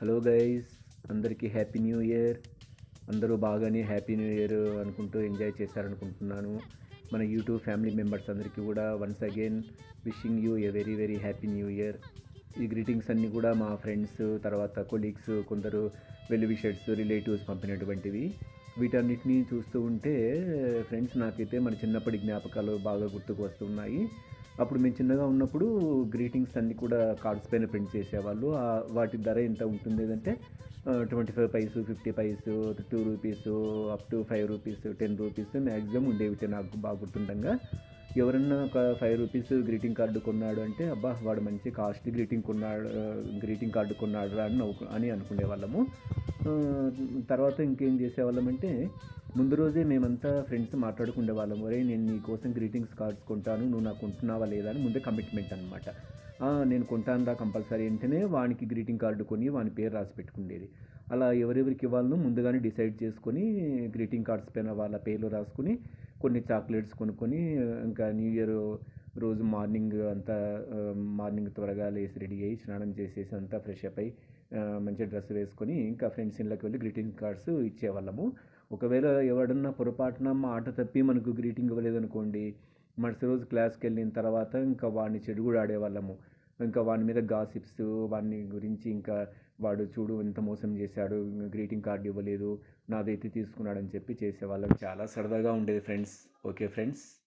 Hello guys అందరికీ happy new year అందరూ బాగానే హ్యాపీ న్యూ ఇయర్ అనుకుంటూ ఎంజాయ్ చేశారనుకుంటున్నాను. మన యూట్యూబ్ ఫ్యామిలీ మెంబర్స్ అందరికీ కూడా once again wishing you a very very happy new year ఈ గ్రీటింగ్స్ అన్నీ కూడా మా ఫ్రెండ్స్ తర్వాత కొలీగ్స్ కొందరు వెల్ విషర్స్ రిలేటివ్స్ పంపినటువంటివి. వీటన్నిటిని చూస్తూ ఉంటే ఫ్రెండ్స్ నాకైతే మన చిన్నప్పటి జ్ఞాపకాలు బాగా గుర్తుకు వస్తున్నాయి. అప్పుడు మేము చిన్నగా ఉన్నప్పుడు గ్రీటింగ్స్ అన్నీ కూడా కార్డ్స్ పైన ప్రింట్ చేసేవాళ్ళు. వాటి ధర ఎంత ఉంటుంది అంటే twenty five paise fifty paise two rupees up to five rupees ten rupees maximum ఉండేవి. నాకు బాగా గుర్తుండగా ఎవరన్నా ఒక ఫైవ్ రూపీస్ గ్రీటింగ్ కార్డు కొన్నాడు అంటే అబ్బా వాడు మంచి కాస్ట్లీ గ్రీటింగ్ కొన్నాడు గ్రీటింగ్ కార్డు కొన్నాడు రా అని నవ్వు అని అనుకునే వాళ్ళము తర్వాత ఇంకేం చేసేవాళ్ళం అంటే ముందు రోజే మేమంతా ఫ్రెండ్స్ మాట్లాడుకునే వాళ్ళం ఒరే నేను నీ కోసం గ్రీటింగ్స్ కార్డ్స్ కొంటాను నువ్వు నాకు కొంటున్నావా లేదా అని ముందే కమిట్మెంట్ అనమాట నేను కొంటాను రా కంపల్సరీ అంటేనే వానికి గ్రీటింగ్ కార్డు కొని వాని పేరు రాసి పెట్టుకునేది అలా ఎవరెవరికి ఇవ్వాలనో ముందుగానే డిసైడ్ చేసుకొని గ్రీటింగ్ కార్డ్స్ పైన వాళ్ళ పేర్లు రాసుకొని కొన్ని చాక్లెట్స్ కొనుక్కొని ఇంకా న్యూ ఇయర్ రోజు మార్నింగ్ అంతా మార్నింగ్ త్వరగా లేచి రెడీ అయ్యి స్నానం చేసేసి అంతా ఫ్రెష్ అప్ అయ్యి మంచి డ్రెస్ వేసుకొని ఇంకా ఫ్రెండ్స్ ఇళ్ళకి వెళ్ళి గ్రీటింగ్ కార్డ్స్ ఇచ్చేవాళ్ళము. ఒకవేళ ఎవడన్నా పొరపాటున ఆట తప్పి మనకు గ్రీటింగ్ ఇవ్వలేదనుకోండి మరుసటి రోజు క్లాస్కి వెళ్ళిన తర్వాత ఇంకా వాడిని చెడు కూడా ఆడేవాళ్ళము. ఇంకా వాని మీద గాసిప్స్ వాని గురించి ఇంకా వాడు చూడు ఎంత మోసం చేశాడు గ్రీటింగ్ కార్డు ఇవ్వలేదు నాదైతే తీసుకున్నాడని చెప్పి చేసేవాళ్ళం. చాలా సరదాగా ఉండేది ఫ్రెండ్స్. Okay friends?